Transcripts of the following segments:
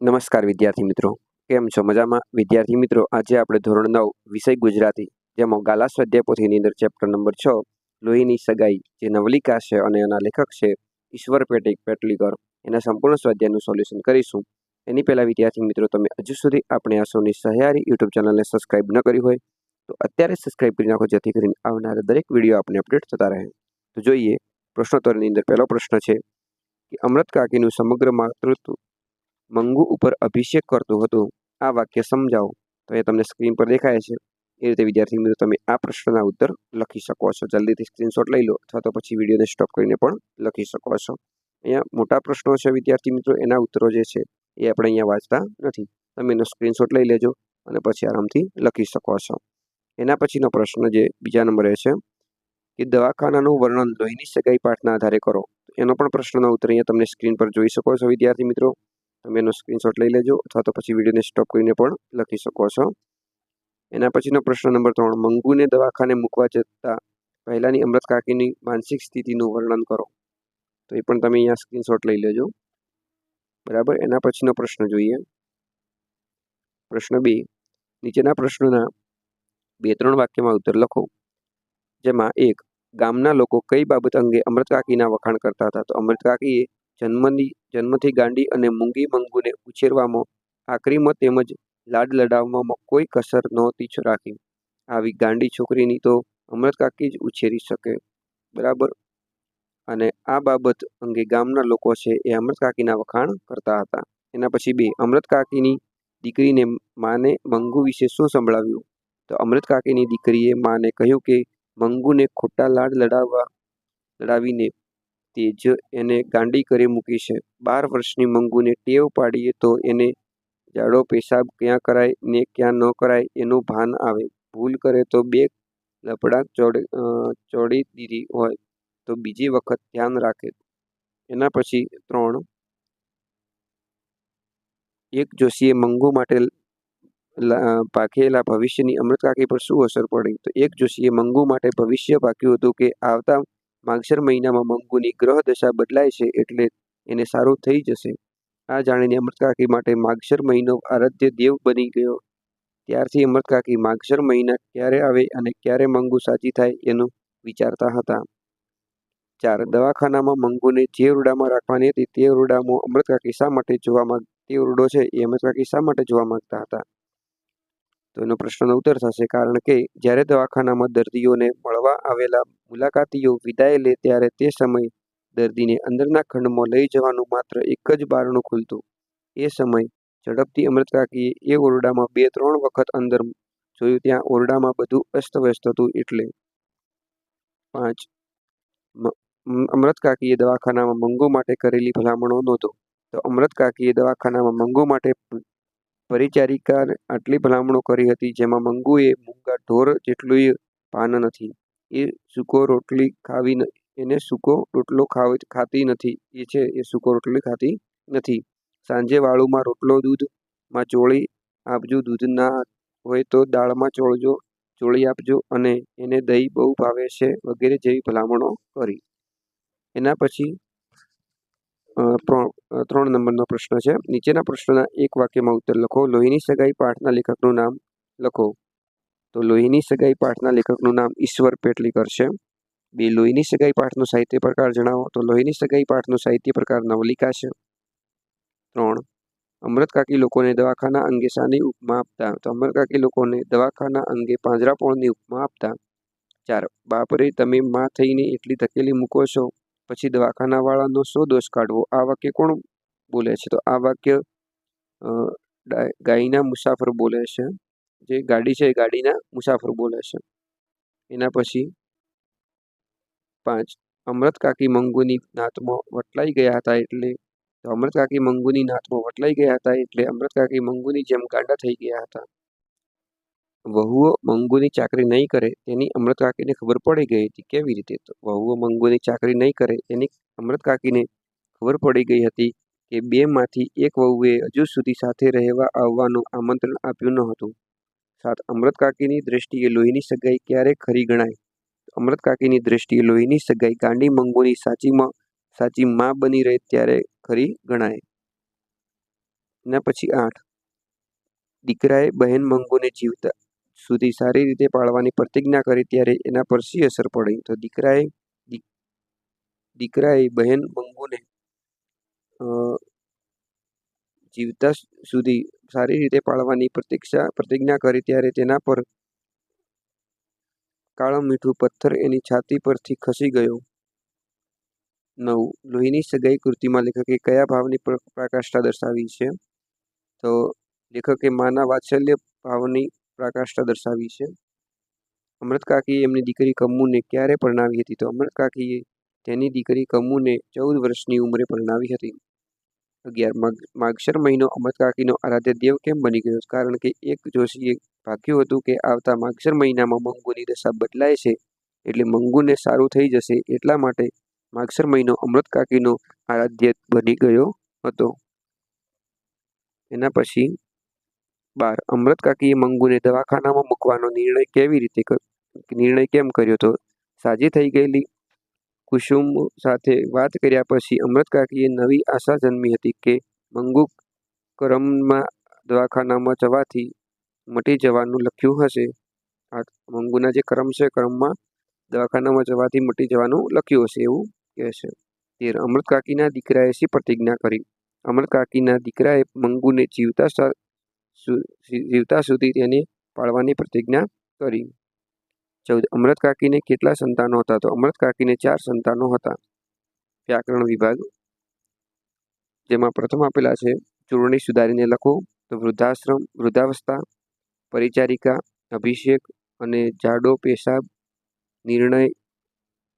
નમસ્કાર વિદ્યાર્થી મિત્રો. કેમ છો? મજામાં? વિદ્યાર્થી મિત્રો, આજે આપણે ધોરણ નવ, વિષય ગુજરાતી, જેમાં ગાલા સ્વાધ્યાય પોથીની અંદર ચેપ્ટર નંબર છ, લોહીની સગાઈ, જે નવલિકા છે અને એના લેખક છે ઈશ્વર પેટિક પેટલીકર. એના સંપૂર્ણ સ્વાધ્યાયનું સોલ્યુશન કરીશું. એની પહેલાં વિદ્યાર્થી મિત્રો, તમે હજુ સુધી આપણે આ સૌની સહયારી યુટ્યુબ ચેનલને સબસ્ક્રાઇબ ન કરી હોય, તો અત્યારે સબસ્ક્રાઇબ કરી નાખો, જેથી કરીને આવનારા દરેક વીડિયો આપણે અપડેટ થતા રહે. તો જોઈએ, પ્રશ્નોત્તરની અંદર પહેલો પ્રશ્ન છે કે અમૃત કાકીનું સમગ્ર માતૃત્વ મંગુ ઉપર અભિષેક કરતું હતું. આ વાક્ય સમજાવો. તો એ તમને સ્ક્રીન પર દેખાય છે. એ રીતે વિદ્યાર્થી મિત્રો તમે આ પ્રશ્નના ઉત્તર લખી શકો છો. જલ્દીથી સ્ક્રીનશોટ લઈ લો અથવા તો પછી વિડીયોને સ્ટોપ કરીને પણ લખી શકો છો. અહીંયા મોટા પ્રશ્નો છે વિદ્યાર્થી મિત્રો. એના ઉત્તરો જે છે એ આપણે અહીંયા વાંચતા નથી. તમે એનો સ્ક્રીનશોટ લઈ લેજો અને પછી આરામથી લખી શકો છો. એના પછીનો પ્રશ્ન જે બીજા નંબરે છે કે દવાખાનાનું વર્ણન લોહીની સગાઈ પાઠના આધારે કરો. એનો પણ પ્રશ્નનો ઉત્તર અહીંયા તમને સ્ક્રીન પર જોઈ શકો છો વિદ્યાર્થી મિત્રો. તમે એનો સ્ક્રીનશોટ લઈ લેજો અથવા તો પછી વિડીયોને સ્ટોપ કરીને પણ લખી શકો છો. એના પછીનો પ્રશ્ન નંબર ત્રણ, મંગુને દવાખાને મૂકવા જતા પહેલાંની અમૃત કાકીની માનસિક સ્થિતિનું વર્ણન કરો. તો એ પણ તમે અહીંયા સ્ક્રીનશોટ લઈ લેજો. બરાબર? એના પછીનો પ્રશ્ન જોઈએ. પ્રશ્ન બે, નીચેના પ્રશ્નોના બે ત્રણ વાક્યમાં ઉત્તર લખો. જેમાં એક, ગામના લોકો કઈ બાબત અંગે અમૃત કાકીના વખાણ કરતા હતા? તો અમૃત કાકીએ જન્મની જન્મથી ગાંડી અને મૂંગી મંગુને ઉછેરવામાં આકરીમાં તેમજ લાડ લડાવવામાં કોઈ કસર નહોતી રાખી. આવી ગાંડી છોકરીની તો અમૃત કાકી જ ઉછેરી શકે. બરાબર? અને આ બાબત અંગે ગામના લોકો છે એ અમૃત કાકીના વખાણ કરતા હતા. એના પછી બે, અમૃત કાકીની દીકરીને માને મંગુ વિશે શું સંભળાવ્યું? તો અમૃત કાકીની દીકરીએ માને કહ્યું કે, મંગુને ખોટા લાડ લડાવવા લડાવીને તે જ એને ગાંડી કરી મૂકી છે, બાર વર્ષની મંગુને ટેવ પાડીએ તો એને જાડો પેશાબ ક્યાં કરાય ને ક્યાં ન કરાય એનું ભાન આવે. ભૂલ કરે તો બે લપડા ચોડી દીધી હોય તો બીજી વખત ધ્યાન રાખે. એના પછી ત્રણ એક જોશીએ મંગુ માટે પાકેલા ભવિષ્યની અમૃત કાકી પર શું અસર પડી? તો એક જોશીએ મંગુ માટે ભવિષ્ય પાક્યું હતું કે આવતા માગશર મહિનામાં મંગુની ગ્રહ દશા બદલાય છે એટલે એને સારું થઈ જશે. આ જાણીને અમૃત કાકી માટે માગશર મહિનો આરાધ્ય દેવ બની ગયો. ત્યારથી અમૃત કાકી માગશર મહિના ક્યારે આવે અને ક્યારે મંગુ સાજી થાય એનું વિચારતા હતા. ચાર દવાખાનામાં મંગુને જે ઓરડામાં રાખવાની હતી તે ઓરડામાં અમૃત કાકી શા માટે જોવા માંગ, તે ઓરડો છે એ અમૃત કાકી શા માટે જોવા માંગતા હતા? તો એનો પ્રશ્નનો ઉત્તર થશે. કારણ કે જ્યારે દવાખાનામાં દર્દીઓને મળવા આવેલા મુલાકાતીઓ વિદાય લે ત્યારે તે સમય દર્દીને અંદરના ખંડમાં લઈ જવાનું માત્ર એક જ બારણું ખુલતું. એ સમય ઝડપથી અમૃત કાકીએ એ ઓરડામાં બે ત્રણ વખત અંદર જોયું ત્યાં ઓરડામાં બધું અસ્તવ્યસ્ત હતું એટલે પાંચ. અમૃત કાકીએ દવાખાનામાં મંગો માટે કરેલી ભલામણો નહોતો. તો અમૃત કાકીએ દવાખાનામાં મંગો માટે પરિચારિકા આટલી ભલામણો કરી હતી, જેમાં મંગુએ મૂંગા ઢોર જેટલું પાન નથી. એ સૂકો રોટલી ખાવી એને સૂકો રોટલો ખાવી, ખાતી નથી. એ છે, એ સૂકો રોટલી ખાતી નથી. સાંજે વાળુમાં રોટલો દૂધમાં ચોળી આપજો, દૂધ ના હોય તો દાળમાં ચોળજો, ચોળી આપજો અને એને દહીં બહુ ભાવે છે, વગેરે જેવી ભલામણો કરી. એના પછી ત્રણ નંબરનો પ્રશ્ન છે. નીચેના પ્રશ્નના એક વાક્યમાં ઉત્તર લખો. લોહીની સગાઈ પાઠના લેખકનું નામ લખો. તો લોહીની સગાઈ પાઠના લેખકનું નામ ઈશ્વર પેટલીકર છે બે, લોહીની સગાઈ પાઠનો સાહિત્ય પ્રકાર જણાવો. તો લોહીની સગાઈ પાઠનો સાહિત્ય પ્રકાર નવલિકા છે. ત્રણ, અમૃત કાકી લોકોને દવાખાના અંગે શાની ઉપમા આપતા. તો અમૃત કાકી લોકોને દવાખાના અંગે પાંજરાપોળની ઉપમા આપતા. ચાર, બાપરે તમે માં થઈને એટલી ધકેલી મૂકો છો. પછી દવાખાનાવાળાનો શો દોષ કાઢવો? આ વાક્ય કોણ બોલે છે? તો આ વાક્ય ગાયના મુસાફર બોલે છે. જે ગાડી છે એ ગાડીના મુસાફર બોલે છે. એના પછી પાંચ, અમૃત કાકી મંગુની નાતમાં વટલાઈ ગયા હતા એટલે અમૃત કાકી મંગુની નાતમાં વટલાઈ ગયા હતા એટલે અમૃત કાકી મંગુની જેમ ગાંડા થઈ ગયા હતા. વહુઓ મંગુની ચાકરી નહીં કરે તેની અમૃત કાકીને ખબર પડી ગઈ હતી. કેવી રીતે? તો વહુઓ મંગુની ચાકરી નહીં કરે એની અમૃત કાકીને ખબર પડી ગઈ હતી કે બેમાંથી એક વહુએ હજુ સુધી સાથે રહેવા આવવાનું આમંત્રણ આપ્યું ન હતું. સાત, અમૃત કાકીની દ્રષ્ટિએ લોહીની સગાઈ ક્યારે ખરી ગણાય? અમૃત કાકીની દ્રષ્ટિએ લોહીની સગાઈ ગાંડી મંગુની સાચીમાં સાચી માં બની રહે ત્યારે ખરી ગણાય. એના પછી આઠ, દીકરાએ બહેન મંગુને જીવતા સુધી સારી રીતે પાળવાની પ્રતિજ્ઞા કરી ત્યારે એના પર શી અસર પડી? તો દીકરાએ દીકરાએ બહેન મંગુને જીવતા સુધી સારી રીતે પાળવાની પ્રતિક્ષા, પ્રતિજ્ઞા કરી ત્યારે તેના પર કાળો મીઠું પથ્થર એની છાતી પરથી ખસી ગયો. નવ. લોહીની સગાઈ કૃતિમાં લેખકે કયા ભાવની પ્રકાષ્ઠા દર્શાવી છે? તો લેખકે માના વાત્સલ્ય ભાવની પ્રકાષ્ઠા દર્શાવી છે. અમૃત કાકીએ એમની દીકરી કમ્મુને ક્યારે પરણાવી હતી? તો અમૃત કાકીએ તેની દીકરી કમ્મુને ચૌદ વર્ષની ઉંમરે પરણાવી હતી. અગિયાર માગશર મહિનો અમૃત કાકીનો આરાધ્ય દેવ કેમ બની ગયો? કારણ કે એક જોશીએ ભાગ્યું હતું કે આવતા માગશર મહિનામાં મંગુની દશા બદલાય છે, એટલે મંગુને સારું થઈ જશે એટલા માટે માગશર મહિનો અમૃત કાકીનો આરાધ્ય બની ગયો હતો. એના પછી બાર. અમૃત કાકીએ મંગુને દવાખાનામાં મૂકવાનો નિર્ણય કેવી રીતે નિર્ણય કેમ કર્યો તો? સાજી થઈ ગયેલી કુસુમ સાથે વાત કર્યા પછી અમૃત કાકીએ નવી આશા જન્મી હતી કે મંગુ કરમમાં દવાખાનામાં જવાથી મટી જવાનું લખ્યું હશે. આ મંગુના જે ક્રમ છે, ક્રમમાં દવાખાનામાં જવાથી મટી જવાનું લખ્યું હશે એવું કહે છે તેર. અમૃત કાકીના દીકરાએ શી પ્રતિજ્ઞા કરી? અમૃત કાકીના દીકરાએ મંગુને જીવતા જીવતા સુધી તેને પાળવાની પ્રતિજ્ઞા કરી. ચૌદ, અમૃત કાકીને કેટલા સંતાનો હતા? તો અમૃત કાકીને ચાર સંતાનો હતા. વ્યાકરણ વિભાગ. જેમાં પ્રથમ આપેલા છે, ચૂંટણી સુધારીને લખો, તો વૃદ્ધાશ્રમ, વૃદ્ધાવસ્થા, પરિચારિકા, અભિષેક અને જાડો પેશાબ, નિર્ણય,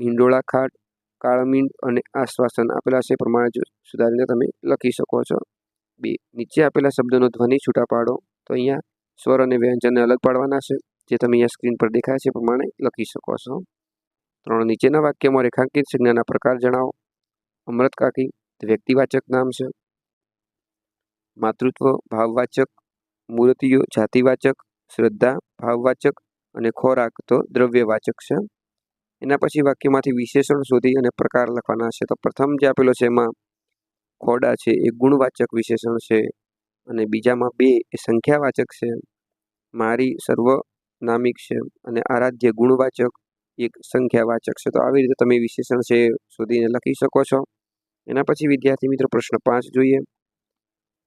હિંડોળા ખાટ, કાળમીંડ અને આશ્વાસન આપેલા છે. પ્રમાણે સુધારીને તમે લખી શકો છો. બે, નીચે આપેલા શબ્દોનો ધ્વનિ છૂટા પાડો. તો અહીંયા સ્વર અને વ્યંજનને અલગ પાડવાના છે, જે તમે અહીંયા સ્ક્રીન પર દેખાય છે પ્રમાણે લખી શકો છો. ત્રણ, નીચેના વાક્યમાં રેખાંકિત સંજ્ઞાના પ્રકાર જણાવો. અમૃત કાકી વ્યક્તિવાચક નામ છે. માતૃત્વ, ભાવવાચક. મૂર્તિઓ, જાતિવાચક. શ્રદ્ધા, ભાવવાચક. અને ખોરાક, તો દ્રવ્યવાચક છે. એના પછી વાક્યમાંથી વિશેષણ શોધી અને પ્રકાર લખવાના છે. તો પ્રથમ જે આપેલો છે એમાં ખોડા છે, એ ગુણવાચક વિશેષણ છે. અને બીજામાં બે, એ સંખ્યાવાચક છે. મારી સર્વનામિક છે અને આરાધ્ય ગુણવાચક, એક સંખ્યાવાચક છે. તો આવી રીતે તમે વિશેષણ છે શોધીને લખી શકો છો. એના પછી વિદ્યાર્થી મિત્રો પ્રશ્ન પાંચ જોઈએ.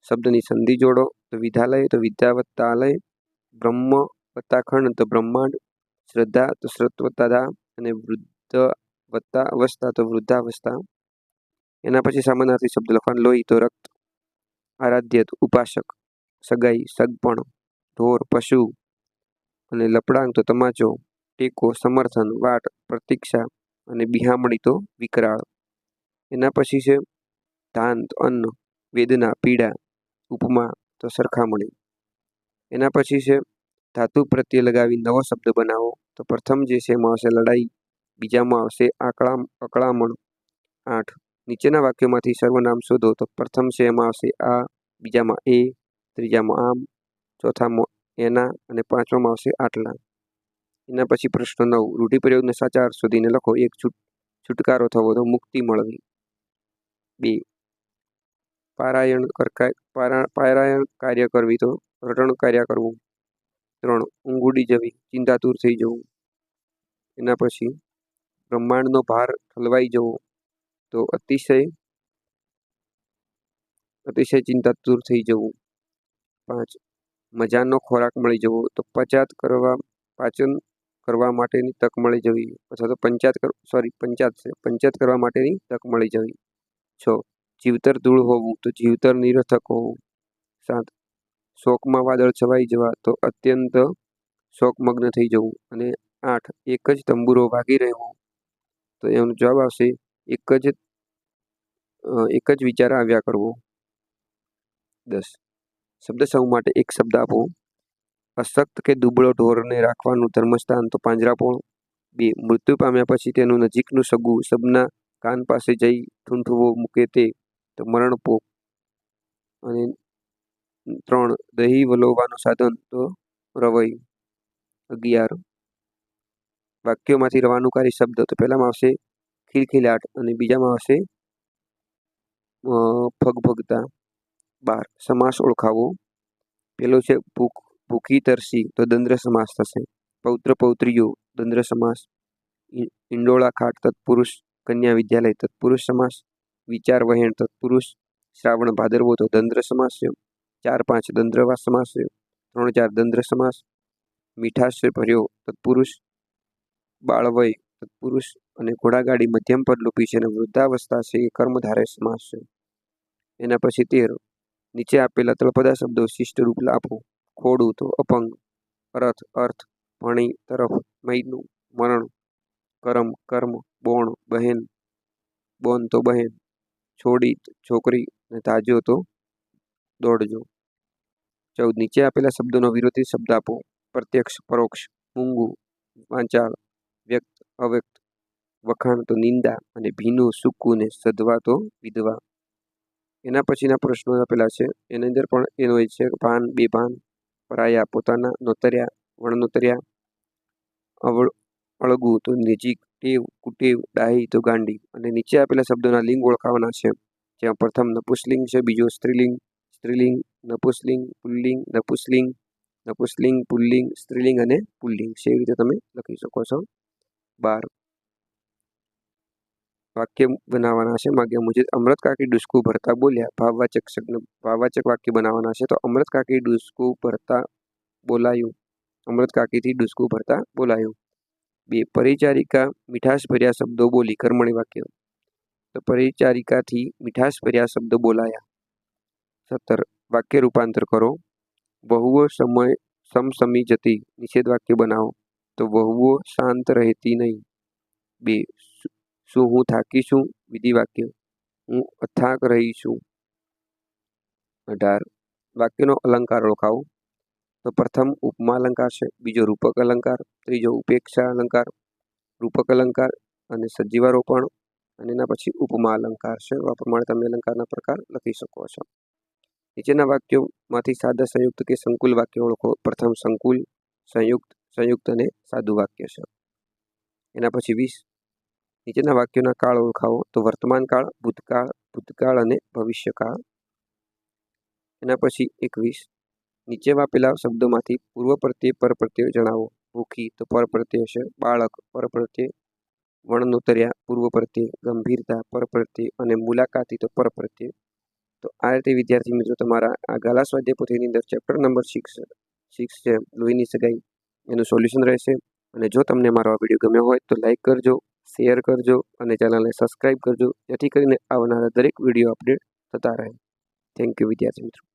શબ્દની સંધિ જોડો. તો વિધાલય તો વિદ્યા વત્તા આલય બ્રહ્મ વત્તા ખંડ તો બ્રહ્માંડ. શ્રદ્ધા, તો શ્રદ્ધવત્તા અને વૃદ્ધ વત્તા અવસ્થા તો વૃદ્ધાવસ્થા. એના પછી સામાનાર્થી શબ્દ લખવાનું, લોહી તો રક્ત આરાધ્ય તો ઉપાસક, સગાઈ, સગપણ, ઢોર, પશુ અને લપડાંગ તો તમાચો, ટેકો, સમર્થન, વાટ, પ્રતીક્ષા અને બિહામણી તો વિકરાળ. એના પછી છે, ધાન, અન્ન, વેદના, પીડા, ઉપમા તો સરખામણી. એના પછી છે, ધાતુ પ્રત્યે લગાવી નવો શબ્દ બનાવો, તો પ્રથમ જે છે એમાં આવશે લડાઈ, બીજામાં આવશે આકળા અકળામણ, આઠ. નીચેના વાક્યોમાંથી સર્વનામ શોધો તો પ્રથમ છે એમાં આવશે આ, બીજામાં એ, ત્રીજામાં આમ, ચોથામાં એના અને પાંચમામાં આવશે આટલા. એના પછી પ્રશ્ન નવ, રૂઢિપ્રયોગને સાચા અર્થ શોધીને લખો. એક છૂટ, છુટકારો થવો તો મુક્તિ મળવી. બે, પારાયણ પારાયણ કાર્ય કરવી તો રટણ કાર્ય કરવું. ત્રણ ઊંઘ ઉડી જવી, ચિંતાતુર થઈ જવું. એના પછી બ્રહ્માંડનો ભાર ઠલવાઈ જવો. તો અતિશય અતિશય ચિંતા દૂર થઈ જવું. પાંચ, મજાનો ખોરાક મળી જવો. તો પચાત કરવા, પાચન કરવા માટેની તક મળી જવી. અથવા તો પંચાયત સોરી પંચાયત છે. પંચાયત કરવા માટેની તક મળી જવી. છ, જીવતર ધૂળ હોવું. તો જીવતર નિરર્થક હોવું. સાત, શોકમાં વાદળ છવાઈ જવા. તો અત્યંત શોકમગ્ન થઈ જવું. અને આઠ, એક જ તંબુરો વાગી રહેવો. તો એનો જવાબ આવશે એક જ એક જ વિચાર આવ્યા કરવો. દસ. શબ્દ સૌ માટે એક શબ્દ આપો. અશક્ત કે દુબળો ઢોરને રાખવાનું ધર્મસ્થાન તો પાંજરાપોળ બે. મૃત્યુ પામ્યા પછી તેનું નજીકનું સગું શબના કાન પાસે જઈ ઠૂંઠવો મૂકે તે તો મરણપોક અને ત્રણ. દહીં વલોવવાનું સાધન તો રવઈ. અગિયાર. વાક્યોમાંથી રવાનુકારી શબ્દ તો પહેલામાં આવશે. ખીલખીલાટ અને બીજામાં હશે ફગભગતા બાર, સમાસ ઓળખાવો. પેલો છે ભૂખ, ભૂખી તરસી, તો દંદ્ર સમાસ થશે. પૌત્ર પૌત્રીઓ, દંદ્ર સમાસ. ઇંડોળા ખાટ, તત્પુરુષ કન્યા વિદ્યાલય, તત્પુરુષ સમાસ. વિચાર વહેણ, તત્પુરુષ. શ્રાવણ ભાદરવો, તો દંદ્ર સમાસ છે. ચાર, પાંચ દંદ્રવા સમાસ છે. ત્રણ, ચાર, દંદ્ર સમાસ. મીઠાશ ભર્યો, તત્પુરુષ. બાળવય, તત્પુરુષ. અને ઘોડાગાડી મધ્યમ પદ લૂપી છે અને વૃદ્ધાવસ્થા છે એ કર્મધારે સમાસ છે. એના પછી તેર. નીચે આપેલા તળપદા શબ્દો શિષ્ટ રૂપ લાભો ખોડું તો અપંગ, અરથ, અર્થ, ભણી, તરફ મૈનું મરણ, કરમ, કર્મ, બોણ, બહેન, બોન તો બહેન, છોડી છોકરી અને તાજો તો દોડજો. ચૌદ. નીચે આપેલા શબ્દોનો વિરોધી શબ્દ આપો પ્રત્યક્ષ, પરોક્ષ, મૂંગું, વાંચાળ, વ્યક્ત, અવ્યક્ત વખાણ તો નિંદા અને ભીનું સૂકું ને સધવા તો વિધવા. એના પછીના પ્રશ્નો આપેલા છે. એની અંદર પણ એનો એ છે ભાન, બેભાન, પરાયા, પોતાના નોતર્યા, વણનોતર્યા, અવળ, અળગું તો નજીક, ટેવ, કુટેવ, ડાહી તો ગાંડી. અને નીચે આપેલા શબ્દોના લિંગ ઓળખાવાના છે. જ્યાં પ્રથમ નપુસલિંગ છે, બીજો સ્ત્રીલિંગ સ્ત્રીલિંગ, નપુસલિંગ, પુલ્લિંગ, નપુસલિંગ નપુસલિંગ, પુલ્લિંગ, સ્ત્રીલિંગ અને પુલ્લિંગ. છે એવી રીતે તમે લખી શકો છો. બાર વાક્ય બનાવવાના છે માગ્યા મુજબ અમૃત કાકી ડુસકું ભરતા બોલ્યા ભાવવાચક શબ્દ ભાવવાચક વાક્ય બનાવવાના છે તો અમૃત કાકી ડુસકું ભરતા બોલાયું અમૃત કાકીથી ડુસકું ભરતા બોલાયું બે પરિચારિકા મીઠાશ ભર્યા શબ્દો બોલી કર્મણી વાક્ય તો પરિચારિકાથી મીઠાશ ભર્યા શબ્દો બોલાયા સત્તર વાક્ય રૂપાંતર કરો વહુઓ સમય સમસમી જતી નિષેધ વાક્ય બનાવો તો વહુઓ શાંત રહેતી નહીં બે શું- હું થાકી છું વિધિ વાક્ય. હું અથાક રહી છું અઢાર. વાક્યનો અલંકાર ઓળખાવો. તો પ્રથમ ઉપમા અલંકાર છે, બીજો રૂપક અલંકાર, ત્રીજો ઉપેક્ષા અલંકાર, રૂપક અલંકાર અને સજીવારોપણ અને એના પછી ઉપમા અલંકાર છે. આ પ્રમાણે તમે અલંકારના પ્રકાર લખી શકો છો. નીચેના વાક્યોમાંથી સાદા, સંયુક્ત કે સંકુલ વાક્ય ઓળખો. પ્રથમ સંકુલ, સંયુક્ત સંયુક્ત અને સાદું વાક્ય છે. એના પછી વીસ. નીચેના વાક્યોના કાળ ઓળખાવો તો વર્તમાન કાળ ભૂતકાળ ભૂતકાળ અને ભવિષ્યકાળ. એના પછી એકવીસ. નીચે આપેલા શબ્દોમાંથી પૂર્વ પ્રત્યય પર જણાવો. ભૂખી તો પર પ્રત્યય છે બાળક પર પ્રત્યય, વર્ણનોતર્યા પૂર્વ પ્રત્યય, ગંભીરતા પર પ્રત્યય અને મુલાકાતી તો પર પ્રત્યય. તો આ રીતે વિદ્યાર્થી મિત્રો તમારા આ ગાલા સ્વાધ્યાય પોથીની અંદર ચેપ્ટર નંબર સિક્સ સિક્સ છે, લોહીની સગાઈ. એનું સોલ્યુશન રહેશે. અને જો તમને મારો આ વીડિયો ગમ્યો હોય તો લાઈક કરજો. શેર કરજો અને ચેનલને સબસ્ક્રાઈબ કરજો, જેથી કરીને આવનારા દરેક વીડિયો અપડેટ થતા રહે. થેન્ક યુ વિદ્યાર્થી મિત્રો.